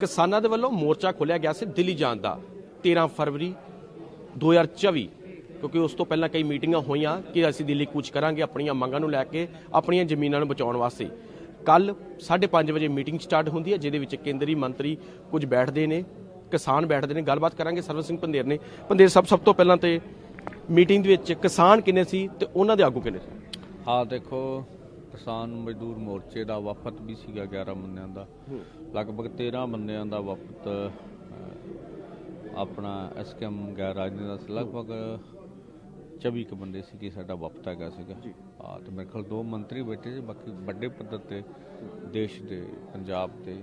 ਕਿਸਾਨਾਂ ਦੇ ਵੱਲੋਂ ਮੋਰਚਾ ਖੋਲਿਆ ਗਿਆ ਸੀ ਦਿੱਲੀ ਜਾਣ ਦਾ 13 ਫਰਵਰੀ 2024 ਕਿਉਂਕਿ ਉਸ ਤੋਂ ਪਹਿਲਾਂ ਕਈ ਮੀਟਿੰਗਾਂ ਹੋਈਆਂ ਕਿ ਅਸੀਂ ਦਿੱਲੀ ਕੂਚ ਕਰਾਂਗੇ ਆਪਣੀਆਂ ਮੰਗਾਂ ਨੂੰ ਲੈ ਕੇ ਆਪਣੀਆਂ ਜ਼ਮੀਨਾਂ ਨੂੰ ਬਚਾਉਣ ਵਾਸਤੇ। ਕੱਲ 5:30 ਵਜੇ ਮੀਟਿੰਗ ਸਟਾਰਟ ਹੁੰਦੀ ਹੈ, ਜਿਹਦੇ ਵਿੱਚ ਕੇਂਦਰੀ ਮੰਤਰੀ ਕੁਝ ਬੈਠਦੇ ਨੇ, ਕਿਸਾਨ ਬੈਠਦੇ ਨੇ, ਗੱਲਬਾਤ ਕਰਾਂਗੇ। ਸਰਵਨ ਸਿੰਘ ਪੰਦੇਰ ਨੇ। ਪੰਦੇਰ ਸਾਹਿਬ, ਸਭ ਤੋਂ ਪਹਿਲਾਂ ਤੇ ਮੀਟਿੰਗ ਦੇ ਵਿੱਚ ਕਿਸਾਨ ਕਿੰਨੇ ਸੀ ਤੇ ਉਹਨਾਂ ਦੇ ਆਗੂ ਕਿੰਨੇ ਸੀ? ਹਾਂ, ਦੇਖੋ ਕਿਸਾਨ ਮਜ਼ਦੂਰ ਮੋਰਚੇ ਦਾ ਵਫਦ ਵੀ ਸੀਗਾ 11 ਬੰਦਿਆਂ ਦਾ। ਲਗਭਗ 13 ਬੰਦਿਆਂ ਦਾ ਵਫਦ ਆਪਣਾ ਐਸਕੇਐਮ ਗੈਰ ਰਾਜਨੀ ਦਾ ਲਗਭਗ 24 ਕੁ ਬੰਦੇ ਸੀ ਕਿ ਸਾਡਾ ਵਫਦ ਹੈਗਾ ਸੀਗਾ। ਹਾਂ ਤੇ ਮੇਰੇ ਖਿਆਲ ਦੋ ਮੰਤਰੀ ਬੈਠੇ ਸੀ ਬਾਕੀ ਵੱਡੇ ਪੱਧਰ ਤੇ ਦੇਸ਼ ਦੇ ਪੰਜਾਬ ਦੇ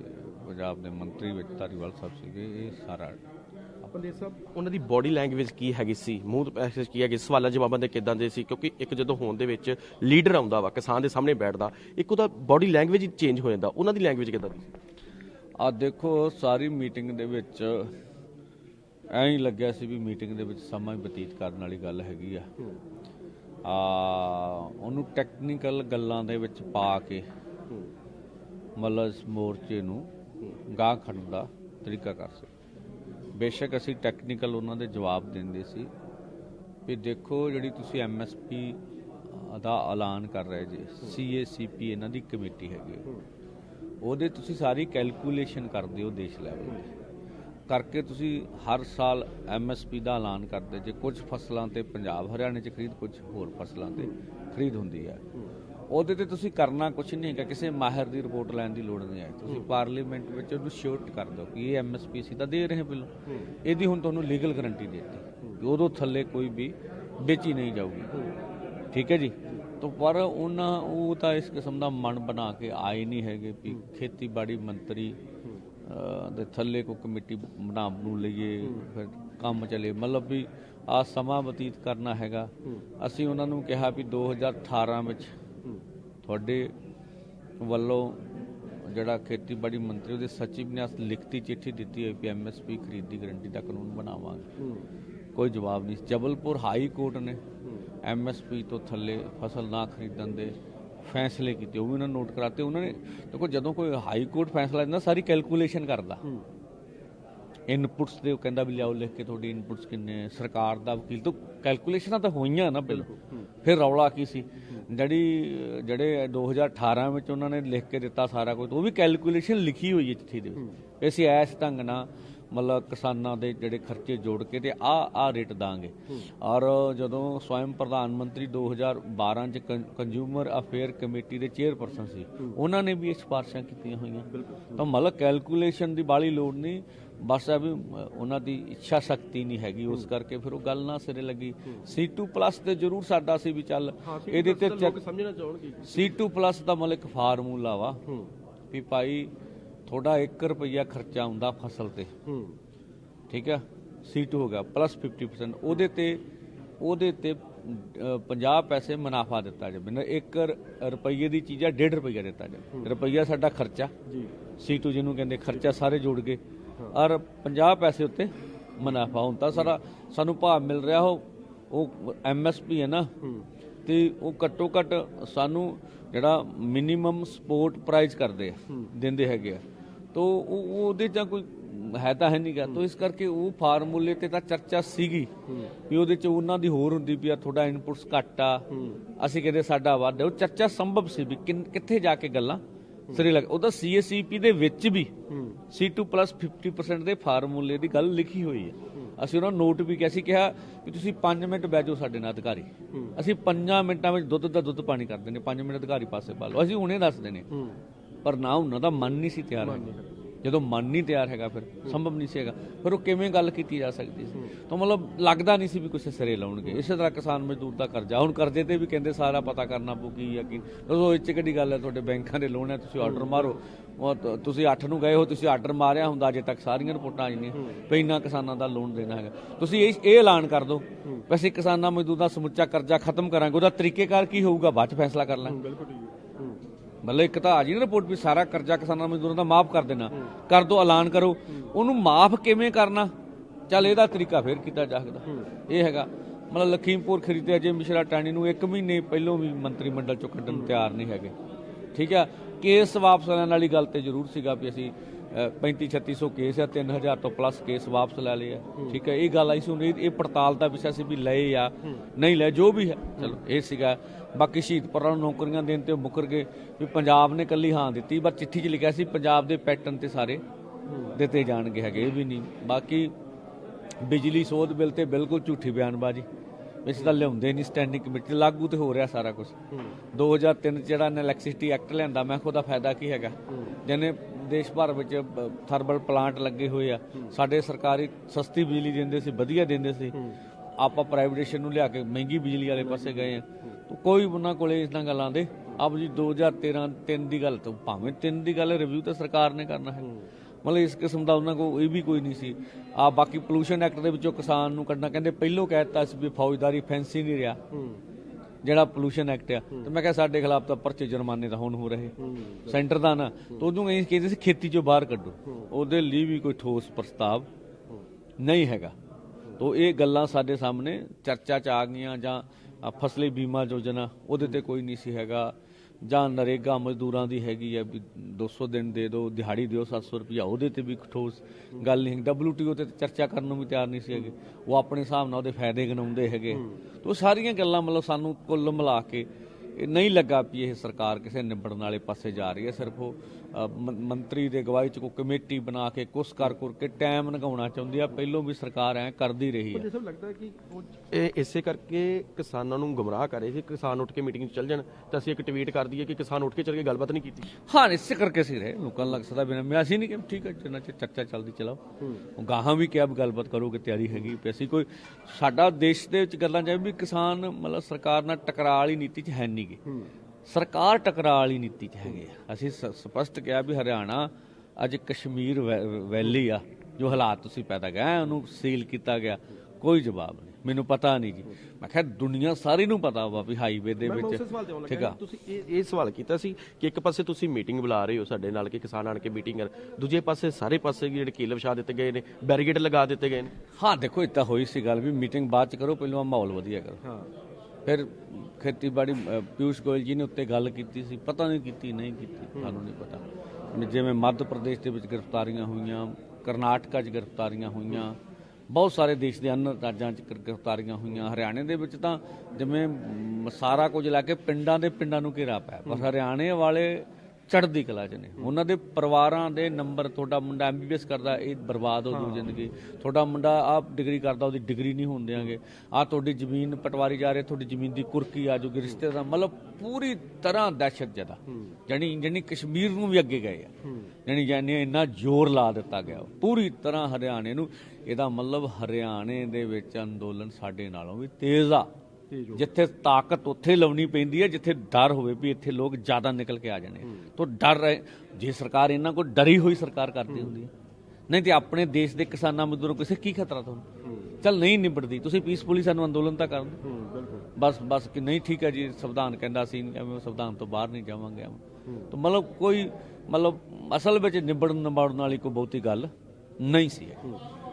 ਪੰਜਾਬ ਦੇ ਮੰਤਰੀ ਵਿੱਚ ਧਾਰੀਵਾਲ ਸਾਹਿਬ ਸੀਗੇ ਇਹ ਸਾਰਾ ਪੰਦੇਰ ਸਾਹਿਬ? ਉਹਨਾਂ ਦੀ ਬਾਡੀ ਲੈਂਗੁਏਜ ਕੀ ਹੈਗੀ ਸੀ? ਮੂੰਹ ਪੈਸੇਜ ਕੀ ਹੈਗੀ? ਸਵਾਲਾਂ ਜਵਾਬਾਂ ਦੇ ਕਿਦਾਂ ਦੇ ਸੀ? ਕਿਉਂਕਿ ਇੱਕ ਜਦੋਂ ਹੋਣ ਦੇ ਵਿੱਚ ਲੀਡਰ ਆਉਂਦਾ ਵਾ ਕਿਸਾਨ ਦੇ ਸਾਹਮਣੇ ਬੈਠਦਾ ਇੱਕ ਉਹਦਾ ਬਾਡੀ ਲੈਂਗੁਏਜ ਹੀ ਚੇਂਜ ਹੋ ਜਾਂਦਾ। ਉਹਨਾਂ ਦੀ ਲੈਂਗੁਏਜ ਕਿਦਾਂ ਦੀ ਸੀ? ਆ ਦੇਖੋ ਸਾਰੀ ਮੀਟਿੰਗ ਦੇ ਵਿੱਚ ਐਂ ਹੀ ਲੱਗਿਆ ਸੀ ਵੀ ਮੀਟਿੰਗ ਦੇ ਵਿੱਚ ਸਮਾਂ ਹੀ ਬਤੀਤ ਕਰਨ ਵਾਲੀ ਗੱਲ ਹੈਗੀ ਆ। ਆ ਉਹਨੂੰ ਟੈਕਨੀਕਲ ਗੱਲਾਂ ਦੇ ਵਿੱਚ ਪਾ ਕੇ ਮਤਲਬ ਇਸ ਮੋਰਚੇ ਨੂੰ ਗਾਹ ਖੜਨ ਦਾ ਤਰੀਕਾ ਕਰ ਸੀ ਬੇਸ਼ੱਕ ਅਸੀਂ ਟੈਕਨੀਕਲ ਉਹਨਾਂ ਦੇ ਜਵਾਬ ਦਿੰਦੇ ਸੀ। ਵੀ ਦੇਖੋ ਜਿਹੜੀ ਤੁਸੀਂ ਐਮਐਸਪੀ ਦਾ ਐਲਾਨ ਕਰ ਰਹੇ ਜੀ ਸੀਏਸੀਪੀ ਇਹਨਾਂ ਦੀ ਕਮੇਟੀ ਹੈਗੀ। ਉਹਦੇ ਤੁਸੀਂ ਸਾਰੀ ਕੈਲਕੂਲੇਸ਼ਨ ਕਰਦੇ ਹੋ ਦੇਸ਼ ਲੈਵਲ ਤੇ। ਕਰਕੇ ਤੁਸੀਂ ਹਰ ਸਾਲ ਐਮਐਸਪੀ ਦਾ ਐਲਾਨ ਕਰਦੇ ਜੇ। ਕੁਝ ਫਸਲਾਂ ਤੇ ਪੰਜਾਬ, ਹਰਿਆਣੇ 'ਚ ਖਰੀਦ, ਕੁਝ ਹੋਰ ਫਸਲਾਂ ਤੇ ਖਰੀਦ ਹੁੰਦੀ ਹੈ। ਉਹਦੇ ਤੇ ਤੁਸੀਂ ਕਰਨਾ ਕੁਝ ਨਹੀਂ ਹੈਗਾ ਕਿਸੇ ਮਾਹਿਰ ਦੀ ਰਿਪੋਰਟ ਲੈਣ ਦੀ ਲੋੜ ਨਹੀਂ ਹੈ। ਤੁਸੀਂ ਪਾਰਲੀਮੈਂਟ ਵਿੱਚ ਉਹਨੂੰ ਸ਼ੋਰਟ ਕਰ ਦਿਓ ਕਿ ਇਹ ਐਮਐਸਪੀ ਅਸੀਂ ਤਾਂ ਦੇ ਰਹੇ ਬਿੱਲ। ਇਹਦੀ ਹੁਣ ਤੁਹਾਨੂੰ ਲੀਗਲ ਗਾਰੰਟੀ ਦਿੱਤੀ। ਕਿ ਉਦੋਂ ਥੱਲੇ ਕੋਈ ਵੀ ਵੇਚੀ ਨਹੀਂ ਜਾਊਗੀ। ਠੀਕ ਹੈ ਜੀ? ਤਾਂ ਪਰ ਉਹਨਾਂ ਉਹ ਤਾਂ ਇਸ ਕਿਸਮ ਦਾ ਮਨ ਬਣਾ ਕੇ ਆਏ ਨਹੀਂ ਹੈਗੇ ਵੀ ਖੇਤੀਬਾੜੀ ਮੰਤਰੀ ਦੇ ਥੱਲੇ ਕੋ ਕਮੇਟੀ ਬਣਾ ਬਣੂ ਲਈਏ ਫਿਰ ਕੰਮ ਚੱਲੇ। ਮਤਲਬ ਵੀ ਆ ਸਮਾਂ ਬਤੀਤ ਕਰਨਾ ਹੈਗਾ। ਅਸੀਂ ਉਹਨਾਂ ਨੂੰ ਕਿਹਾ ਵੀ 2018 ਵਿੱਚ ਤੁਹਾਡੇ ਵੱਲੋਂ ਜਿਹੜਾ ਖੇਤੀਬਾੜੀ ਮੰਤਰੀ ਉਹਦੇ ਸਚਿਵ ਨੇ ਅਸ ਲਿਖਤੀ ਚਿੱਠੀ ਦਿੱਤੀ ਹੈ ਕਿ ਐਮਐਸਪੀ ਖਰੀਦ ਦੀ ਗਰੰਟੀ ਦਾ ਕਾਨੂੰਨ ਬਣਾਵਾਂਗੇ। ਕੋਈ ਜਵਾਬ ਨਹੀਂ। ਜਬਲਪੁਰ ਹਾਈ ਕੋਰਟ ਨੇ ਐਮਐਸਪੀ ਤੋਂ ਥੱਲੇ ਫਸਲ ਨਾ ਖਰੀਦਣ ਦੇ ਫੈਸਲੇ ਕੀਤੇ ਉਹ ਵੀ ਉਹਨਾਂ ਨੋਟ ਕਰਾਤੇ। ਉਹਨਾਂ ਨੇ ਦੇਖੋ ਜਦੋਂ ਕੋਈ ਹਾਈ ਕੋਰਟ ਫੈਸਲਾ ਦਿੰਦਾ ਸਾਰੀ ਕੈਲਕੂਲੇਸ਼ਨ ਕਰਦਾ। ਇਨਪੁਟਸ ਦੇ ਉਹ ਕਹਿੰਦਾ ਵੀ ਲਿਆਓ ਲਿਖ ਕੇ ਤੁਹਾਡੀ ਇਨਪੁਟਸ ਕਿੰਨੇ। ਸਰਕਾਰ ਦਾ ਵਕੀਲ ਤੋਂ ਕੈਲਕੂਲੇਸ਼ਨਾਂ ਤਾਂ ਹੋਈਆਂ ਨਾ ਬਿਲ ਫਿਰ ਰੌਲਾ ਕੀ ਸੀ? ਜਿਹੜੀ ਜਿਹੜੇ 2018 ਵਿੱਚ ਉਹਨਾਂ ਨੇ ਲਿਖ ਕੇ ਦਿੱਤਾ ਸਾਰਾ ਕੁਝ ਉਹ ਵੀ ਕੈਲਕੂਲੇਸ਼ਨ ਲਿਖੀ ਹੋਈ ਹੈ ਚਿੱਠੀ ਦੇ ਵਿੱਚ। ਅਸੀਂ ਐਸ ਢੰਗ ਨਾਲ ਮਤਲਬ ਕਿਸਾਨਾਂ ਦੇ ਜਿਹੜੇ ਖਰਚੇ ਜੋੜ ਕੇ ਤੇ ਆ ਆ ਰੇਟ ਦਾਂਗੇ। ਔਰ ਜਦੋਂ ਸਵਯੰ ਪ੍ਰਧਾਨ ਮੰਤਰੀ 2012 ਚ ਕੰਜ਼ਿਊਮਰ ਅਫੇਅਰ ਕਮੇਟੀ ਦੇ ਚੇਅਰਪਰਸਨ ਸੀ ਉਹਨਾਂ ਨੇ ਵੀ ਇਹ ਸਿਫਾਰਸ਼ਾਂ ਕੀਤੀਆਂ ਹੋਈਆਂ। ਤਾਂ ਮਤਲਬ ਕੈਲਕੂਲੇਸ਼ਨ ਦੀ ਬਾਲੀ ਲੋੜ ਨਹੀਂ ਬਸ ਆ ਵੀ ਉਹਨਾਂ ਦੀ ਇੱਛਾ ਸ਼ਕਤੀ ਨਹੀਂ ਹੈਗੀ ਉਸ ਕਰਕੇ ਫਿਰ ਉਹ ਗੱਲ ਨਾ ਸਿਰੇ ਲੱਗੀ। C2 ਪਲੱਸ ਤੇ ਜ਼ਰੂਰ ਸਾਡਾ ਸੀ ਵੀ ਚੱਲ ਇਹਦੇ ਤੇ ਲੋਕ ਸਮਝਣਾ ਚਾਹਣਗੇ C2 ਪਲੱਸ ਦਾ ਮਤਲਬ ਇੱਕ ਫਾਰਮੂਲਾ ਵਾ ਵੀ ਭਾਈ ਤੁਹਾਡਾ 1 ਰੁਪਈਆ ਖਰਚਾ ਹੁੰਦਾ ਫਸਲ ਤੇ। ਹੂੰ। ਠੀਕ ਹੈ C2 ਹੋ ਗਿਆ ਪਲੱਸ 50% ਉਹਦੇ ਤੇ ਉਹਦੇ ਤੇ ਅ, 50 ਪੈਸੇ ਮੁਨਾਫਾ ਦਿੱਤਾ ਜਾਵੇ। ਨਾ 1 ਰੁਪਈਏ ਦੀ ਚੀਜ਼ ਆ 1.5 ਰੁਪਈਆ ਦਿੱਤਾ ਜਾਵੇ। ਰੁਪਈਆ ਸਾਡਾ ਖਰਚਾ। ਜੀ। C2 ਜਿਹਨੂੰ ਕਹਿੰਦੇ ਖਰਚਾ ਸਾਰੇ ਜੋੜ ਕੇ ਔਰ 50 ਪੈਸੇ ਉੱਤੇ ਮੁਨਾਫਾ ਹੁੰਦਾ ਸਾਰਾ ਸਾਨੂੰ ਭਾਅ ਮਿਲ ਰਿਹਾ ਉਹ ਉਹ ਐਮਐਸਪੀ ਹੈ ਨਾ। ਤੇ ਉਹ ਘੱਟੋ ਘੱਟ ਸਾਨੂੰ ਜਿਹੜਾ ਮਿਨੀਮਮ ਸਪੋਰਟ ਪ੍ਰਾਈਸ ਕਰਦੇ ਆ ਦਿੰਦੇ ਹੈਗੇ ਆ। ਤੋ ਉਹ ਉਹ ਉਹਦੇ ਚ ਕੋਈ ਹੈ ਤਾਂ ਹੈ ਨਹੀਂਗਾ ਤੋ ਇਸ ਕਰਕੇ ਉਹ ਫਾਰਮੂਲੇ ਤੇ ਤਾਂ ਚਰਚਾ ਸੀਗੀ ਵੀ ਉਹਦੇ ਚ ਉਹਨਾਂ ਦੀ ਹੋਰ ਹੁੰਦੀ ਵੀ ਆ ਤੁਹਾਡਾ ਇਨਪੁਟਸ ਘੱਟ ਆ। ਅਸੀਂ ਕਹਿੰਦੇ ਸਾਡਾ ਵੱਧ ਉਹ ਚਰਚਾ ਸੰਭਵ ਸੀ ਵੀ ਕਿੱਥੇ ਜਾ ਕੇ ਗੱਲਾਂ ਸਰੀ ਲੱਗ ਉਹਦਾ ਸੀਐਸਸੀਪੀ ਦੇ ਵਿੱਚ ਵੀ C2 50% ਦੇ ਫਾਰਮੂਲੇ ਦੀ ਗੱਲ ਲਿਖੀ ਹੋਈ ਹੈ। ਅਸੀਂ ਉਹਨਾਂ ਨੂੰ ਨੋਟ ਵੀ ਕਿਹਾ ਸੀ ਕਿਹਾ ਵੀ ਤੁਸੀਂ 5 ਮਿੰਟ ਬਹਿ ਜਾਓ ਸਾਡੇ ਨਾਲ ਅਧਿਕਾਰੀ। ਅਸੀਂ 5 ਮਿੰਟਾਂ ਵਿੱਚ ਦੁੱਧ ਦਾ ਦੁੱਧ ਪਾਣੀ ਕਰ ਦਿੰਦੇ 5 ਮਿੰਟ ਅਧਿਕਾਰੀ ਪਾਸੇ ਪਾ ਲਓ। ਅਸੀਂ ਹੁਣੇ ਦੱਸ ਦਿੰਦੇ ਪਰ ਨਾ ਉਹਨਾਂ ਦਾ ਮਨ ਨਹੀਂ ਸੀ ਤਿਆਰ। ਜਦੋਂ ਮਨ ਨਹੀਂ ਤਿਆਰ ਹੈਗਾ ਫਿਰ ਸੰਭਵ ਨਹੀਂ ਸੀ ਹੈਗਾ। ਫਿਰ ਉਹ ਕਿਵੇਂ ਗੱਲ ਕੀਤੀ ਜਾ ਸਕਦੀ ਸੀ? ਤਾਂ ਮਤਲਬ ਲੱਗਦਾ ਨਹੀਂ ਸੀ ਵੀ ਕੁਛ ਸਿਰੇ ਲਾਉਣਗੇ। ਇਸੇ ਤਰ੍ਹਾਂ ਕਿਸਾਨ ਮਜ਼ਦੂਰ ਦਾ ਕਰਜ਼ਾ ਹੁਣ ਕਰਜ਼ੇ ਤੇ ਵੀ ਕਹਿੰਦੇ ਸਾਰਾ ਪਤਾ ਕਰਨਾ ਪਊ ਕੀ ਹੈ ਕੀ ਦੱਸੋ ਇਹ ਚ ਕਿਹੜੀ ਗੱਲ ਹੈ? ਤੁਹਾਡੇ ਬੈਂਕਾਂ ਦੇ ਲੋਨ ਹੈ ਤੁਸੀਂ ਆਰਡਰ ਮਾਰੋ। ਉਹ ਤੁਸੀਂ 8 ਨੂੰ ਗਏ ਹੋ ਤੁਸੀਂ ਆਰਡਰ ਮਾਰਿਆ ਹੁੰਦਾ ਅਜੇ ਤੱਕ ਸਾਰੀਆਂ ਰਿਪੋਰਟਾਂ ਆਈਆਂ ਵੀ ਇੰਨਾ ਕਿਸਾਨਾਂ ਦਾ ਲੋਨ ਦੇਣਾ ਹੈਗਾ। ਤੁਸੀਂ ਇਹ ਇਹ ਐਲਾਨ ਕਰ ਦਿਓ। ਵੈਸੇ ਕਿਸਾਨਾਂ ਮਜ਼ਦੂਰ ਦਾ ਸਮੁੱਚਾ ਕਰਜ਼ਾ ਖਤਮ ਕਰਾਂਗੇ। ਉਹਦਾ ਤਰੀਕੇਕਾਰ ਕੀ ਹੋਊਗਾ? ਬਾਅਦ ਚ ਫੈਸਲਾ ਕਰ ਲਾਂਗੇ। ਮਤਲਬ ਇੱਕ ਤਾਂ ਆ ਜੀ ਨਾ ਰਿਪੋਰਟ ਵੀ ਸਾਰਾ ਕਰਜ਼ਾ ਕਿਸਾਨਾਂ ਮਜ਼ਦੂਰਾਂ ਦਾ ਮਾਫ ਕਰ ਦੇਣਾ। ਕਰ ਦੋ, ਐਲਾਨ ਕਰੋ। ਉਹਨੂੰ ਮਾਫ ਕਿਵੇਂ ਕਰਨਾ? ਚੱਲ ਇਹਦਾ ਤਰੀਕਾ ਫੇਰ ਕੀਤਾ ਜਾ ਸਕਦਾ। ਇਹ ਹੈਗਾ। ਮਤਲਬ ਲਖੀਮਪੁਰ ਖਰੀਦੇ ਅਜੇ ਮਿਸ਼ਰਾ ਟਾਣੀ ਨੂੰ 1 ਮਹੀਨੇ ਪਹਿਲੋਂ ਵੀ ਮੰਤਰੀ ਮੰਡਲ ਚੋਂ ਕੱਢਣ ਤਿਆਰ ਨਹੀਂ ਹੈਗੇ। ਠੀਕ ਆ? ਕੇਸ ਵਾਪਸ ਲੈਣ ਵਾਲੀ ਗੱਲ ਤੇ ਜ਼ਰੂਰ ਸੀਗਾ ਵੀ ਅਸੀਂ 35 3600 ਕੇਸ ਆ 3000 ਤੋਂ ਪਲੱਸ ਕੇਸ ਵਾਪਸ ਲੈ ਲਏ ਆ। ਠੀਕ ਹੈ ਇਹ ਗੱਲ ਆਈ ਸੀ ਹੁਣ ਇਹ ਪੜਤਾਲ ਦਾ ਵਿਸ਼ਾ ਸੀ ਵੀ ਲਏ ਆ ਨਹੀਂ ਲਏ ਜੋ ਵੀ ਹੈ। ਚਲੋ ਇਹ ਸੀਗਾ। ਬਾਕੀ ਸ਼ਹੀਦ ਪਰਾਂ ਨੂੰ ਨੌਕਰੀਆਂ ਦੇਣ ਤੇ ਮੁੱਕਰ ਗਏ ਵੀ ਪੰਜਾਬ ਨੇ ਕੱਲੀ ਹਾਂ ਦਿੱਤੀ ਪਰ ਚਿੱਠੀ 'ਚ ਲਿਖਿਆ ਸੀ ਪੰਜਾਬ ਦੇ ਪੈਟਰਨ ਤੇ ਸਾਰੇ ਦਿੱਤੇ ਜਾਣਗੇ ਹੈਗੇ ਇਹ ਵੀ ਨਹੀਂ। ਬਾਕੀ ਬਿਜਲੀ ਸੋਧ ਬਿੱਲ ਤੇ ਬਿਲਕੁਲ ਝੂਠੀ ਬਿਆਨਬਾਜ਼ੀ। ਇਸ ਦਾ ਲਿਆਉਂਦੇ ਨਹੀਂ ਸਟੈਂਡਿੰਗ ਕਮੇਟੀ ਲਾਗੂ ਤੇ ਹੋ ਰਿਹਾ ਸਾਰਾ ਕੁਝ 2003 ਚ ਜਿਹੜਾ ਨੇ ਇਲੈਕਟ੍ਰਿਸਿਟੀ ਐਕਟ ਲਿਆਂਦਾ ਮੈਂ ਖੁਦਾ ਫਾਇਦਾ ਕੀ ਹੈਗਾ? ਜਿਹਨੇ ਦੇਸ਼ ਭਰ ਵਿੱਚ ਥਰਮਲ ਪਲਾਂਟ ਲੱਗੇ ਹੋਏ ਆ। ਸਾਡੇ ਸਰਕਾਰੀ ਸਸਤੀ ਬਿਜਲੀ ਦਿੰਦੇ ਸੀ ਵਧੀਆ ਦਿੰਦੇ ਸੀ। ਆਪਾਂ ਪ੍ਰਾਈਵੇਟੇਸ਼ਨ ਨੂੰ ਲਿਆ ਕੇ ਮਹਿੰਗੀ ਬਿਜਲੀ ਵਾਲੇ ਪਾਸੇ ਗਏ ਆ। ਤਾਂ ਕੋਈ ਉਹਨਾਂ ਕੋਲੇ ਇਸ ਨਾਲ ਗੱਲਾਂ ਦੇ। ਆਪ ਜੀ 2013 ਤਿੰਨ ਦੀ ਗੱਲ ਤੋਂ ਭਾਵੇਂ ਤਿੰਨ ਦੀ ਗੱਲ ਰਿਵਿਊ ਤਾਂ ਸਰਕਾਰ ਨੇ ਕਰਨਾ ਹੈ। ਮਤਲਬ ਇਸ ਕਿਸਮ ਦਾ ਉਹਨਾਂ ਕੋਲ ਇਹ ਵੀ ਕੋਈ ਨਹੀਂ ਸੀ। ਆ ਬਾਕੀ ਪੋਲੂਸ਼ਨ ਐਕਟ ਦੇ ਵਿੱਚੋਂ ਕਿਸਾਨ ਨੂੰ ਕੱਢਣਾ। ਕਹਿੰਦੇ ਪਹਿਲੋਂ ਕਹਿ ਦਿੱਤਾ ਸੀ ਵੀ ਫੌਜਦਾਰੀ ਫੈਂਸੀ ਨਹੀਂ ਰਿਹਾ। ਜਿਹੜਾ ਪੋਲੂਸ਼ਨ ਐਕਟ ਆ ਤੇ ਮੈਂ ਕਿਹਾ ਸਾਡੇ ਖਿਲਾਫ ਤਾਂ ਪਰਚੇ ਜੁਰਮਾਨੇ ਤਾਂ ਹੁਣ ਹੋ ਰਹੇ। ਸੈਂਟਰ ਦਾ ਨਾ ਤਾਂ ਉਦੋਂ ਇਹ ਕਹਿੰਦੇ ਸੀ ਖੇਤੀ ਚੋਂ ਬਾਹਰ ਕੱਢੋ। ਉਹਦੇ ਲਈ ਵੀ ਕੋਈ ਠੋਸ ਪ੍ਰਸਤਾਵ ਨਹੀਂ ਹੈਗਾ। ਤੋ ਇਹ ਗੱਲਾਂ ਸਾਡੇ ਸਾਹਮਣੇ ਚਰਚਾ ਚ ਆ ਗਈਆਂ ਜਾਂ ਫਸਲੀ ਬੀਮਾ ਯੋਜਨਾ ਉਹਦੇ ਤੇ ਕੋਈ ਨਹੀਂ ਸੀ ਹੈਗਾ। ਜਾਂ ਨਰੇਗਾ ਮਜ਼ਦੂਰਾਂ ਦੀ ਹੈਗੀ ਹੈ ਵੀ 200 ਦਿਨ ਦੇ ਦਿਓ ਦਿਹਾੜੀ ਦਿਓ 700 ਰੁਪਇਆ ਉਹਦੇ ਤੇ ਵੀ ਠੋਸ ਗੱਲ ਨਹੀਂ ਡਬਲਯੂਟੀਓ ਤੇ ਚਰਚਾ ਕਰਨ ਨੂੰ ਵੀ ਤਿਆਰ ਨਹੀਂ ਸੀ ਹੈਗੇ। ਉਹ ਆਪਣੇ ਹਿਸਾਬ ਨਾਲ ਉਹਦੇ ਫਾਇਦੇ ਗਿਣਾਉਂਦੇ ਹੈਗੇ। ਤੋ ਸਾਰੀਆਂ ਗੱਲਾਂ ਮਤਲਬ ਸਾਨੂੰ ਕੁੱਲ ਮਿਲਾ ਕੇ ਇਹ ਨਹੀਂ ਲੱਗਾ ਵੀ ਇਹ ਸਰਕਾਰ ਕਿਸੇ ਨਿਬੜਨ ਵਾਲੇ ਪਾਸੇ ਜਾ ਰਹੀ ਹੈ। ਸਿਰਫ ਉਹ ਮੰਤਰੀ ਦੇ ਗਵਾਹੀ ਚ ਕੋਈ ਕਮੇਟੀ ਬਣਾ ਕੇ ਕੁਛ ਕਰ ਕਰ ਕੇ ਟਾਈਮ ਲਗਾਉਣਾ ਚਾਹੁੰਦੀ ਆ ਪਹਿਲੋਂ ਵੀ ਸਰਕਾਰ ਐ ਕਰਦੀ ਰਹੀ ਹੈ ਜੇ ਸਭ ਲੱਗਦਾ ਕਿ ਇਹ ਇਸੇ ਕਰਕੇ ਕਿਸਾਨਾਂ ਨੂੰ ਗੁੰਮਰਾਹ ਕਰ ਰਹੇ ਸੀ ਕਿਸਾਨ ਉੱਠ ਕੇ ਮੀਟਿੰਗ 'ਚ ਚੱਲ ਜਾਣ ਤਾਂ ਅਸੀਂ ਇੱਕ ਟਵੀਟ ਕਰ ਦਈਏ ਕਿ ਕਿਸਾਨ ਉੱਠ ਕੇ ਚੱਲ ਕੇ ਗੱਲਬਾਤ ਨਹੀਂ ਕੀਤੀ। ਹਾਂ ਇਸੇ ਕਰਕੇ ਸੀ ਰਹੇ ਲੋਕਾਂ ਨੂੰ ਲੱਗ ਸਕਦਾ ਬਿਨਾਂ ਮੈਂ ਅਸੀਂ ਨਹੀਂ ਕਿ ਠੀਕ ਹੈ ਜਿੰਨਾ ਚਿਰ ਚਰਚਾ ਚੱਲਦੀ ਚਲਾਓ। ਗਾਹਾਂ ਵੀ ਕਿਹਾ ਵੀ ਗੱਲਬਾਤ ਕਰੋਗੇ ਤਿਆਰੀ ਹੈਗੀ ਵੀ ਅਸੀਂ ਕੋਈ ਸਾਡਾ ਦੇਸ਼ ਦੇ ਵਿੱਚ ਗੱਲਾਂ ਜਾਏ ਵੀ ਕਿਸਾਨ ਮਤਲਬ ਸਰਕਾਰ ਨਾਲ ਟਕਰਾਅ ਵਾਲੀ ਨੀਤੀ 'ਚ ਹੈ ਨਹੀਂਗੇ ਸਰਕਾਰ ਟਕਰਾਅ ਵਾਲੀ ਨੀਤੀ 'ਚ ਹੈਗੇ ਆ। ਅਸੀਂ ਸਪਸ਼ਟ ਕਿਹਾ ਵੀ ਹਰਿਆਣਾ ਅੱਜ ਕਸ਼ਮੀਰ ਵੈ- ਵੈਲੀ ਆ ਜੋ ਹਾਲਾਤ ਤੁਸੀਂ ਪੈਦਾ ਗਏ ਉਹਨੂੰ ਸੀਲ ਕੀਤਾ ਗਿਆ। ਕੋਈ ਜਵਾਬ ਨਹੀਂ। ਮੈਨੂੰ ਪਤਾ ਨਹੀਂ ਜੀ। ਮੈਂ ਕਿਹਾ ਦੁਨੀਆ ਸਾਰੀ ਨੂੰ ਪਤਾ ਵਾ ਵੀ ਹਾਈਵੇ ਦੇ ਵਿੱਚ ਠੀਕ ਆ। ਤੁਸੀਂ ਇਹ ਇਹ ਸਵਾਲ ਕੀਤਾ ਸੀ ਕਿ ਇੱਕ ਪਾਸੇ ਤੁਸੀਂ ਮੀਟਿੰਗ ਬੁਲਾ ਰਹੇ ਹੋ ਸਾਡੇ ਨਾਲ ਕਿ ਕਿਸਾਨ ਆਣ ਕੇ ਮੀਟਿੰਗ ਕਰ ਦੂਜੇ ਪਾਸੇ ਸਾਰੇ ਪਾਸੇ ਜਿਹੜੇ ਕੀਲ ਵਿਛਾ ਦਿੱਤੇ ਗਏ ਨੇ ਬੈਰੀਕੇਡ ਲਗਾ ਦਿੱਤੇ ਗਏ ਨੇ। ਹਾਂ ਦੇਖੋ ਇੱਦਾਂ ਹੋਈ ਸੀ ਗੱਲ ਵੀ ਮੀਟਿੰਗ ਬਾਅਦ ਚ ਕਰੋ ਪਹਿਲਾਂ ਮਾਹੌਲ ਵਧੀਆ ਕਰੋ। ਹਾਂ। ਫਿਰ ਖੇਤੀਬਾੜੀ ਪਿਊਸ਼ ਗੋਇਲ ਜੀ ਨੇ ਉੱਤੇ ਗੱਲ ਕੀਤੀ ਸੀ ਪਤਾ ਨਹੀਂ ਕੀਤੀ ਨਹੀਂ ਕੀਤੀ ਸਾਨੂੰ ਨਹੀਂ ਪਤਾ। ਜਿਵੇਂ ਮੱਧ ਪ੍ਰਦੇਸ਼ ਦੇ ਵਿੱਚ ਗ੍ਰਿਫਤਾਰੀਆਂ ਹੋਈਆਂ ਕਰਨਾਟਕਾ 'ਚ ਗ੍ਰਿਫਤਾਰੀਆਂ ਹੋਈਆਂ ਬਹੁਤ ਸਾਰੇ ਦੇਸ਼ ਦੇ ਅੰਨ ਰਾਜਾਂ 'ਚ ਗ੍ਰਿ- ਗ੍ਰਿਫਤਾਰੀਆਂ ਹੋਈਆਂ। ਹਰਿਆਣੇ ਦੇ ਵਿੱਚ ਤਾਂ ਜਿਵੇਂ ਸਾਰਾ ਕੁਝ ਲੈ ਕੇ ਪਿੰਡਾਂ ਦੇ ਪਿੰਡਾਂ ਨੂੰ ਘੇਰਾ ਪਿਆ। ਪਰ ਹਰਿਆਣੇ ਵਾਲੇ ਚੜ੍ਹਦੀ ਕਲਾ 'ਚ ਨੇ। ਉਹਨਾਂ ਦੇ ਪਰਿਵਾਰਾਂ ਦੇ ਨੰਬਰ ਤੁਹਾਡਾ ਮੁੰਡਾ ਐਮਬੀਬੀਐਸ ਕਰਦਾ ਇਹ ਬਰਬਾਦ ਹੋ ਜੂ ਜ਼ਿੰਦਗੀ। ਤੁਹਾਡਾ ਮੁੰਡਾ ਆ ਡਿਗਰੀ ਕਰਦਾ ਉਹਦੀ ਡਿਗਰੀ ਨਹੀਂ ਹੋਣ ਦਿਆਂਗੇ। ਆ ਤੁਹਾਡੀ ਜ਼ਮੀਨ ਪਟਵਾਰੀ ਜਾ ਰਹੇ ਤੁਹਾਡੀ ਜ਼ਮੀਨ ਦੀ ਕੁਰਕੀ ਆ ਜੂਗੀ ਰਿਸ਼ਤੇਦਾਰ ਮਤਲਬ ਪੂਰੀ ਤਰ੍ਹਾਂ ਦਹਿਸ਼ਤ ਜਦਾ ਜਾਣੀ ਜਾਣੀ ਕਸ਼ਮੀਰ ਨੂੰ ਵੀ ਅੱਗੇ ਗਏ ਆ। ਜਾਣੀ ਜਾਨੀ ਇੰਨਾ ਜ਼ੋਰ ਲਾ ਦਿੱਤਾ ਗਿਆ। ਪੂਰੀ ਤਰ੍ਹਾਂ ਹਰਿਆਣੇ ਨੂੰ ਇਹਦਾ ਮਤਲਬ ਹਰਿਆਣੇ ਦੇ ਵਿੱਚ ਅੰਦੋਲਨ ਸਾਡੇ ਨਾਲੋਂ ਵੀ ਤੇਜ਼ ਆ। ਜਿੱਥੇ ਤਾਕਤ ਉੱਥੇ ਲਾਉਣੀ ਪੈਂਦੀ ਹੈ ਜਿੱਥੇ ਡਰ ਹੋਵੇ ਵੀ ਇੱਥੇ ਲੋਕ ਜ਼ਿਆਦਾ ਨਿਕਲ ਕੇ ਆ ਜਾਣੇ। ਤੋਂ ਡਰ ਜੇ ਸਰਕਾਰ ਇਹਨਾਂ ਕੋਲ ਡਰੀ ਹੋਈ ਸਰਕਾਰ ਕਰਦੀ ਹੁੰਦੀ ਨਹੀਂ ਤੇ ਆਪਣੇ ਦੇਸ਼ ਦੇ ਕਿਸਾਨਾਂ ਮਜ਼ਦੂਰਾਂ ਕਿਸੇ ਕੀ ਖਤਰਾ ਤੁਹਾਨੂੰ? ਚੱਲ ਨਹੀਂ ਨਿਬੜਦੀ। ਤੁਸੀਂ ਪੀਸਫੁਲੀ ਸਾਨੂੰ ਅੰਦੋਲਨ ਤਾਂ ਕਰਨ ਬਸ ਬਸ ਕਿ ਨਹੀਂ ਠੀਕ ਹੈ ਜੀ ਸੰਵਿਧਾਨ ਕਹਿੰਦਾ ਸੀ ਐਵੇਂ ਸੰਵਿਧਾਨ ਤੋਂ ਬਾਹਰ ਨਹੀਂ ਜਾਵਾਂਗੇ। ਤਾਂ ਮਤਲਬ ਕੋਈ ਮਤਲਬ ਅਸਲ ਵਿੱਚ ਨਿਬੜਨ ਨਿਬੜਨ ਵਾਲੀ ਕੋਈ ਬਹੁਤੀ ਗੱਲ ਨਹੀਂ ਸੀ।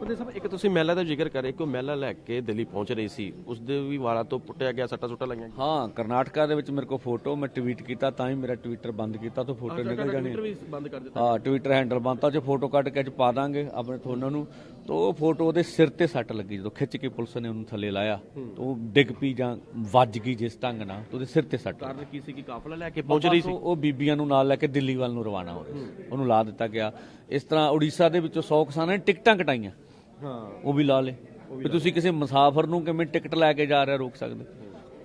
ਬੰਦੇ ਸਾਹਿਬ ਇੱਕ ਤੁਸੀਂ ਮਹਿਲਾ ਦਾ ਜ਼ਿਕਰ ਕਰੇ ਕਿ ਉਹ ਮਹਿਲਾ ਲੈ ਕੇ ਦਿੱਲੀ ਪਹੁੰਚ ਰਹੀ ਸੀ ਉਸ ਦੇ ਵੀ ਵਾਲਾਂ ਤੋਂ ਪੁੱਟਿਆ ਗਿਆ ਸੱਟਾ ਸੁੱਟਾ ਲੱਗੀਆਂ ਹਾਂ ਕਰਨਾਟਕਾ ਦੇ ਵਿੱਚ ਮੇਰੇ ਕੋਲ ਫੋਟੋ ਮੈਂ ਟਵੀਟ ਕੀਤਾ ਤਾਂ ਹੀ ਮੇਰਾ ਟਵਿੱਟਰ ਬੰਦ ਕੀਤਾ ਤਾਂ ਫੋਟੋ ਨਿਕਲ ਜਾਣੀ ਵੀ ਬੰਦ ਕਰ ਦਿੱਤਾ। ਹਾਂ ਟਵਿੱਟਰ ਹੈਂਡਲ ਬੰਦ ਤਾਂ ਚ ਫੋਟੋ ਕੱਢ ਕੇ ਅੱਜ ਪਾ ਦਾਂਗੇ ਆਪਣੇ ਤੁਹਾਨੂੰ ਨੂੰ। ਤਾਂ ਉਹ ਫੋਟੋ ਉਹਦੇ ਸਿਰ ਤੇ ਸੱਟ ਲੱਗੀ ਜਦੋਂ ਖਿੱਚ ਕੇ ਪੁਲਿਸ ਨੇ ਉਹਨੂੰ ਥੱਲੇ ਲਾਇਆ ਤਾਂ ਉਹ ਡਿੱਗ ਪਈ ਜਾਂ ਵੱਜ ਗਈ ਜਿਸ ਢੰਗ ਨਾਲ ਤਾਂ ਉਹਦੇ ਸਿਰ ਤੇ ਸੱਟ ਕਾਰਨ ਕੀ ਸੀ ਕਿ ਕਾਫਲਾ ਲੈ ਕੇ ਪਹੁੰਚ ਰਹੀ ਸੀ? ਉਹ ਬੀਬੀਆਂ ਨੂੰ ਨਾਲ ਲੈ ਕੇ ਦਿੱਲੀ ਵੱਲ ਨੂੰ ਰਵਾਨਾ ਹੋ ਰਹੀ ਸੀ। ਉਹਨੂੰ ਲਾ ਦਿੱਤਾ ਗਿਆ। ਇਸ ਤਰ੍ਹਾਂ ਉੜੀਸਾ ਦੇ ਵਿੱਚੋਂ 100 ਕਿਸਾਨਾਂ ਨੇ ਟਿਕਟਾਂ ਕਟਾਈਆਂ। ਉਹ ਵੀ ਲਾ ਲੇ। ਵੀ ਤੁਸੀਂ ਕਿਸੇ ਮੁਸਾਫਰ ਨੂੰ ਕਿਵੇਂ ਟਿਕਟ ਲੈ ਕੇ ਜਾ ਰਿਹਾ ਰੋਕ ਸਕਦੇ?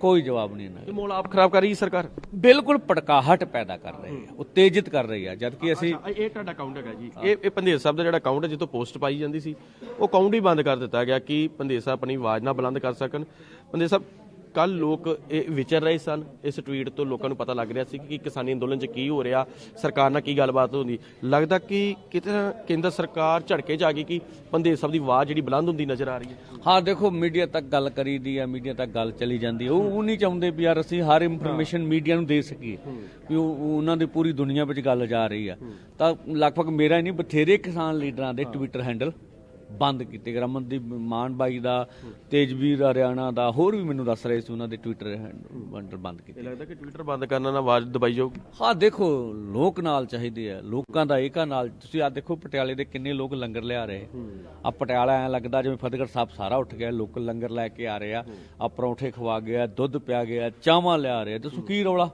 ਕੋਈ ਜਵਾਬ ਨਹੀਂ ਇਹਨਾਂ ਦਾ। ਇਹ ਮੋਲ ਆਪ ਖਰਾਬ ਕਰ ਰਹੀ ਸਰਕਾਰ? ਬਿਲਕੁਲ ਪੜਕਾਹਟ ਪੈਦਾ ਕਰ ਰਹੀ ਹੈ। ਉਤੇਜਿਤ ਕਰ ਰਹੀ ਹੈ ਜਦ ਕਿ ਅਸੀਂ ਇਹ ਤੁਹਾਡਾ ਅਕਾਊਂਟ ਹੈਗਾ ਜੀ। ਇਹ ਇਹ ਪੰਦੇਰ ਸਾਹਿਬ ਦਾ ਜਿਹੜਾ ਅਕਾਊਂਟ ਹੈ ਜਿੱਥੋਂ ਪੋਸਟ ਪਾਈ ਜਾਂਦੀ ਸੀ ਉਹ ਅਕਾਊਂਟ ਹੀ ਬੰਦ ਕਰ ਦਿੱਤਾ ਗਿਆ ਕਿ ਪੰਦੇਰ ਸਾਹਿਬ ਆਪਣੀ ਆਵਾਜ਼ ਨਾ ਬੁਲੰਦ ਕਰ ਸਕਣ। ਪੰਦੇਰ ਸਾਹਿਬ ਕੱਲ ਲੋਕ ਇਹ ਵਿਚਰ ਰਹੇ ਸਨ। ਇਸ ਟਵੀਟ ਤੋਂ ਲੋਕਾਂ ਨੂੰ ਪਤਾ ਲੱਗ ਰਿਹਾ ਸੀ ਕਿ ਕਿਸਾਨੀ ਅੰਦੋਲਨ 'ਚ ਕੀ ਹੋ ਰਿਹਾ ਸਰਕਾਰ ਨਾਲ ਕੀ ਗੱਲਬਾਤ ਹੁੰਦੀ। ਲੱਗਦਾ ਕਿ ਕਿਤੇ ਕੇਂਦਰ ਸਰਕਾਰ ਝੜਕੇ ਆ ਗਈ ਕਿ ਪੰਦੇਰ ਸਾਹਿਬ ਦੀ ਆਵਾਜ਼ ਜਿਹੜੀ ਬੁਲੰਦ ਹੁੰਦੀ ਨਜ਼ਰ ਆ ਰਹੀ ਹੈ। ਹਾਂ ਦੇਖੋ ਮੀਡੀਆ ਤੱਕ ਗੱਲ ਕਰੀਦੀ ਆ ਮੀਡੀਆ ਤੱਕ ਗੱਲ ਚਲੀ ਜਾਂਦੀ ਹੈ ਉਹ ਉਹ ਨਹੀਂ ਚਾਹੁੰਦੇ ਵੀ ਯਾਰ ਅਸੀਂ ਹਰ ਇਨਫੋਰਮੇਸ਼ਨ ਮੀਡੀਆ ਨੂੰ ਦੇ ਸਕੀਏ ਵੀ ਉਹ ਉਹ ਉਹਨਾਂ ਦੀ ਪੂਰੀ ਦੁਨੀਆ ਵਿੱਚ ਗੱਲ ਜਾ ਰਹੀ ਆ। ਤਾਂ ਲਗਭਗ ਮੇਰਾ ਹੀ ਨਹੀਂ ਬਥੇਰੇ ਕਿਸਾਨ ਲੀਡਰਾਂ ਦੇ ਟਵਿੱਟਰ ਹੈਂਡਲ ਬੰਦ ਕੀਤੇ ਗਏ। ਰਮਨਦੀਪ ਮਾਨ ਬਾਈ ਦਾ ਤੇਜਵੀਰ ਹਰਿਆਣਾ ਦਾ ਹੋਰ ਵੀ ਮੈਨੂੰ ਦੱਸ ਰਹੇ ਸੀ ਉਹਨਾਂ ਦੇ ਟਵਿੱਟਰ ਹੈਂਡਲ ਬੰਦ ਕੀਤੇ ਲੱਗਦਾ ਕਿ ਟਵਿੱਟਰ ਬੰਦ ਕਰਨ ਨਾਲ ਆਵਾਜ਼ ਦਬਾਈ ਜਾਊਗੀ। ਹਾਂ ਦੇਖੋ ਲੋਕ ਨਾਲ ਚਾਹੀਦੇ ਆ। ਲੋਕਾਂ ਦਾ ਏਕਾ ਨਾਲ ਤੁਸੀਂ ਆ ਦੇਖੋ ਪਟਿਆਲੇ ਦੇ ਕਿੰਨੇ ਲੋਕ ਲੰਗਰ ਲਿਆ ਰਹੇ। ਆ ਪਟਿਆਲਾ ਐ ਲੱਗਦਾ ਜਿਵੇਂ ਫਤਿਹਗੜ੍ਹ ਸਾਹਿਬ ਸਾਰਾ ਉੱਠ ਗਿਆ ਲੋਕ ਲੰਗਰ ਲੈ ਕੇ ਆ ਰਹੇ ਆ। ਆ ਪਰੌਂਠੇ ਖਵਾ ਗਿਆ ਦੁੱਧ ਪਿਆ ਗਿਆ ਚਾਵਾਂ ਲਿਆ ਰਹੇ ਆ। ਦੱਸੋ ਕੀ ਰੌਲਾ?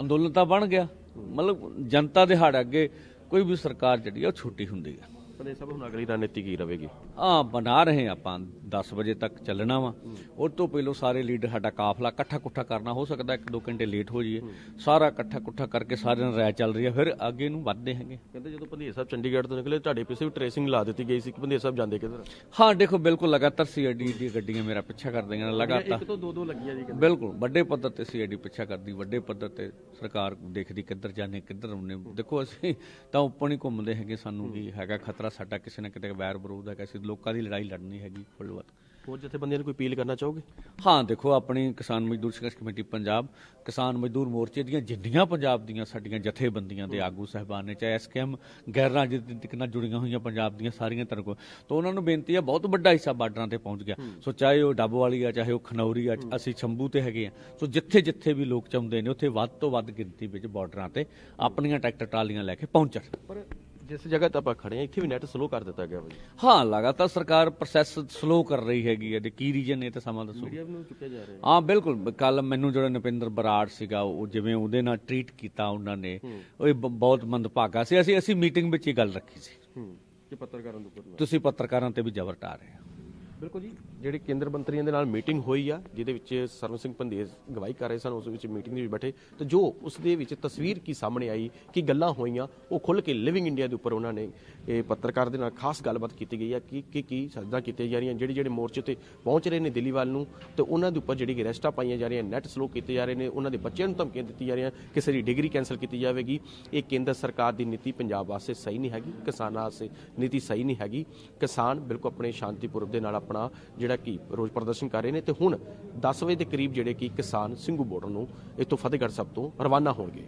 ਅੰਦੋਲਨ ਤਾਂ ਬਣ ਗਿਆ। ਮਤਲਬ ਜਨਤਾ ਦੇ ਹੜ ਅੱਗੇ ਕੋਈ ਵੀ ਸਰਕਾਰ ਜਿਹੜੀ ਆ ਉਹ ਛੋਟੀ ਹੁੰਦੀ ਆ। ਪਰ ਸਭ ਹੁਣ ਅਗਲੀ ਰਣਨੀਤੀ ਕੀ ਰਹੇਗੀ। ਆ ਬਣਾ ਰਹੇ ਹਾਂ ਆਪਾਂ 10 ਵਜੇ ਤੱਕ ਚੱਲਣਾ ਵਾ। ਉਹ ਤੋਂ ਪਹਿਲਾਂ ਸਾਰੇ ਲੀਡਰ ਸਾਡਾ ਕਾਫਲਾ ਇਕੱਠਾ ਕੁੱਠਾ ਕਰਨਾ ਹੋ ਸਕਦਾ ਇੱਕ ਦੋ ਘੰਟੇ ਲੇਟ ਹੋ ਜਾਈਏ। ਸਾਰਾ ਇਕੱਠਾ ਕੁੱਠਾ ਕਰਕੇ ਸਾਰਿਆਂ ਨਾਲ ਰਾਇ ਚੱਲ ਰਹੀ ਹੈ ਫਿਰ ਅੱਗੇ ਨੂੰ ਵੱਧਦੇ ਹੈਗੇ। ਕਹਿੰਦੇ ਜਦੋਂ ਭੰਦੇਰ ਸਾਹਿਬ ਚੰਡੀਗੜ੍ਹ ਤੋਂ ਨਿਕਲੇ ਤੁਹਾਡੇ ਪਿੱਛੇ ਵੀ ਟ੍ਰੇਸਿੰਗ ਲਾ ਦਿੱਤੀ ਗਈ ਸੀ ਕਿ ਭੰਦੇਰ ਸਾਹਿਬ ਜਾਂਦੇ ਕਿਧਰ? ਹਾਂ ਦੇਖੋ ਬਿਲਕੁਲ ਲਗਾਤਾਰ ਸੀਆਈਡੀ ਦੀ ਗੱਡੀਆਂ ਮੇਰਾ ਪਿੱਛਾ ਕਰਦੀਆਂ ਨੇ ਲਗਾਤਾਰ। ਇੱਕ ਤੋਂ ਦੋ ਦੋ ਲੱਗੀਆਂ ਜੀ ਬਿਲਕੁਲ ਵੱਡੇ ਪੱਧਰ ਤੇ ਸੀਆਈਡੀ ਪਿੱਛਾ ਕਰਦੀ ਵੱਡੇ ਪੱਧਰ ਤੇ ਸਰਕਾਰ ਦੇਖਦੀ ਕਿੱਧਰ ਜਾਣੇ ਕਿੱਧਰ ਆਉਣੇ ਦੇਖੋ ਅਸੀਂ ਤਾਂ ਉੱਪਰ ਨਹੀਂ ਘੁੰਮਦੇ ਹੈਗੇ ਸਾਨੂੰ ਕੀ ਹੈਗਾ ਖਤਰਾ ਸਾਡਾ ਕਿਸੇ ਨਾ ਕਿਤੇ ਵੈਰ ਵਿਰੋਧ ਹੈਗਾ ਅਸੀਂ ਲੋਕਾਂ ਦੀ ਲੜਾਈ ਲੜਨੀ ਹੈਗੀ ਫੁੱਲਵਤ ਹੋਰ ਜਥੇਬੰਦੀਆਂ ਨੂੰ ਕੋਈ ਅਪੀਲ ਕਰਨਾ ਚਾਹੋਗੇ? ਹਾਂ ਦੇਖੋ ਆਪਣੀ ਕਿਸਾਨ ਮਜ਼ਦੂਰ ਸੰਘਰਸ਼ ਕਮੇਟੀ ਪੰਜਾਬ ਕਿਸਾਨ ਮਜ਼ਦੂਰ ਮੋਰਚੇ ਦੀਆਂ ਜਿੰਨੀਆਂ ਪੰਜਾਬ ਦੀਆਂ ਸਾਡੀਆਂ ਜਥੇਬੰਦੀਆਂ ਦੇ ਆਗੂ ਸਹਿਬਾਨ ਨੇ ਚਾਹੇ ਐਸਕੇਐਮ ਗੈਰ ਰਾਜਨੀਤਿਕ ਨਾਲ ਜੁੜੀਆਂ ਹੋਈਆਂ ਪੰਜਾਬ ਦੀਆਂ ਸਾਰੀਆਂ ਤਰ੍ਹਾਂ ਤੋਂ ਉਹਨਾਂ ਨੂੰ ਬੇਨਤੀ ਹੈ ਬਹੁਤ ਵੱਡਾ ਹਿੱਸਾ ਬਾਰਡਰਾਂ ਤੇ ਪਹੁੰਚ ਗਿਆ। ਸੋ ਚਾਹੇ ਉਹ ਡੱਬ ਵਾਲੀ ਆ ਚਾਹੇ ਉਹ ਖਨੌਰੀ ਆ ਅਸੀਂ ਸ਼ੰਭੂ ਤੇ ਹੈਗੇ ਆ। ਸੋ ਜਿੱਥੇ ਜਿੱਥੇ ਵੀ ਲੋਕ ਚਾਹੁੰਦੇ ਨੇ ਉੱਥੇ ਵੱਧ ਤੋਂ ਵੱਧ ਗਿਣਤੀ ਵਿੱਚ ਬਾਰਡਰਾਂ ਤੇ ਆਪਣੀਆਂ ਟਰੈਕਟਰ ਟਰਾਲੀਆਂ ਲੈ ਕੇ ਪਹੁੰਚਣ। ਪਰ ਜਿਸ ਜਗ੍ਹਾ ਤੇ ਆਪਾਂ ਖੜੇ ਆ ਇੱਥੇ ਵੀ ਨੈਟ ਸਲੋ ਕਰ ਦਿੱਤਾ ਗਿਆ ਬਾਈ ਹਾਂ ਲਗਾਤਾਰ ਸਰਕਾਰ ਪ੍ਰੋਸੈਸ ਸਲੋ ਕਰ ਰਹੀ ਹੈਗੀ ਹੈ ਤੇ ਕੀ ਰੀਜਨ ਹੈ ਤੇ ਸਮਾਂ ਦੱਸੋ। ਮੀਡੀਆ ਨੂੰ ਚੁੱਕਿਆ ਜਾ ਰਿਹਾ ਹਾਂ। ਬਿਲਕੁਲ। ਕੱਲ ਮੈਨੂੰ ਜਿਹੜਾ ਨਪਿੰਦਰ ਬਰਾੜ ਸੀਗਾ ਉਹ ਜਿਵੇਂ ਉਹਦੇ ਨਾਲ ਟਰੀਟ ਕੀਤਾ ਉਹਨਾਂ ਨੇ ਉਹ ਇਹ ਬਹੁਤ ਮੰਦਭਾਗਾ ਸੀ। ਅਸੀਂ ਅਸੀਂ ਮੀਟਿੰਗ ਵਿੱਚ ਹੀ ਗੱਲ ਰੱਖੀ ਸੀ। ਹੂੰ। ਕਿ ਪੱਤਰਕਾਰਾਂ ਦੇ ਉੱਪਰ ਤੁਸੀਂ ਪੱਤਰਕਾਰਾਂ ਤੇ ਵੀ ਜ਼ਬਰ ਢਾ ਰਹੇ ਹੋ। ਬਿਲਕੁਲ ਜੀ। ਜਿਹੜੇ ਕੇਂਦਰ ਮੰਤਰੀਆਂ ਦੇ ਨਾਲ ਮੀਟਿੰਗ ਹੋਈ ਆ, ਜਿਹਦੇ ਵਿੱਚ ਸਰਵਨ ਸਿੰਘ ਪੰਦੇਰ ਗਵਾਹੀ ਕਰ ਰਹੇ ਸਨ, ਉਸ ਵਿੱਚ ਮੀਟਿੰਗ ਦੇ ਵਿੱਚ ਬੈਠੇ। ਤੇ ਜੋ ਉਸ ਦੇ ਵਿੱਚ ਤਸਵੀਰ ਕੀ ਸਾਹਮਣੇ ਆਈ, ਕਿ ਗੱਲਾਂ ਹੋਈਆਂ, ਉਹ ਖੁੱਲ ਕੇ ਲਿਵਿੰਗ ਇੰਡੀਆ ਦੇ ਉੱਪਰ ਉਹਨਾਂ ਨੇ, ਇਹ ਪੱਤਰਕਾਰ ਦੇ ਨਾਲ ਖਾਸ ਗੱਲਬਾਤ ਕੀਤੀ ਗਈ ਆ, ਕਿ, ਕੀ ਕੀ ਸਜ਼ਾ ਕੀਤੀਆਂ ਜਾ ਰਹੀਆਂ, ਜਿਹੜੇ ਜਿਹੜੇ ਮੋਰਚੇ ਤੇ ਪਹੁੰਚ ਰਹੇ ਨੇ ਦਿੱਲੀ ਵੱਲ ਨੂੰ, ਤੇ ਉਹਨਾਂ ਦੇ ਉੱਪਰ ਜਿਹੜੀ ਅਰੈਸਟਾਂ ਪਾਈਆਂ ਜਾ ਰਹੀਆਂ, ਨੈਟ ਸਲੋ ਕੀਤੇ ਜਾ ਰਹੇ ਨੇ, ਉਹਨਾਂ ਦੇ ਬੱਚਿਆਂ ਨੂੰ ਧਮਕੀਆਂ ਦਿੱਤੀ ਜਾ ਰਹੀਆਂ, ਕਿਸੇ ਦੀ ਡਿਗਰੀ ਕੈਨਸਲ ਕੀਤੀ ਜਾਵੇਗੀ। ਇਹ ਕੇਂਦਰ ਸਰਕਾਰ ਦੀ ਨੀਤੀ ਪੰਜਾਬ ਵਾਸਤੇ ਸਹੀ ਨਹੀਂ ਹੈਗੀ, ਕਿਸਾਨਾਂ ਵਾਸਤੇ ਨੀਤੀ ਸਹੀ ਨਹੀਂ ਹੈਗੀ। ਕਿਸਾਨ ਬਿਲਕੁਲ ਆਪਣੇ ਸ਼ਾਂਤੀਪੂਰਵ ਦੇ ਨਾਲ ਆਪਣਾ ਜਿਹੜਾ ਕਿ ਰੋਜ਼ ਪ੍ਰਦਰਸ਼ਨ ਕਰ ਰਹੇ ਨੇ ਤੇ ਹੁਣ 10 ਵਜੇ ਦੇ ਕਰੀਬ ਜਿਹੜੇ ਕਿ ਕਿਸਾਨ ਸਿੰਘੂ ਬਾਰਡਰ ਨੂੰ ਇੱਥੋਂ ਫਤਿਹਗੜ੍ਹ ਸਾਹਿਬ ਤੋਂ ਰਵਾਨਾ ਹੋਣਗੇ।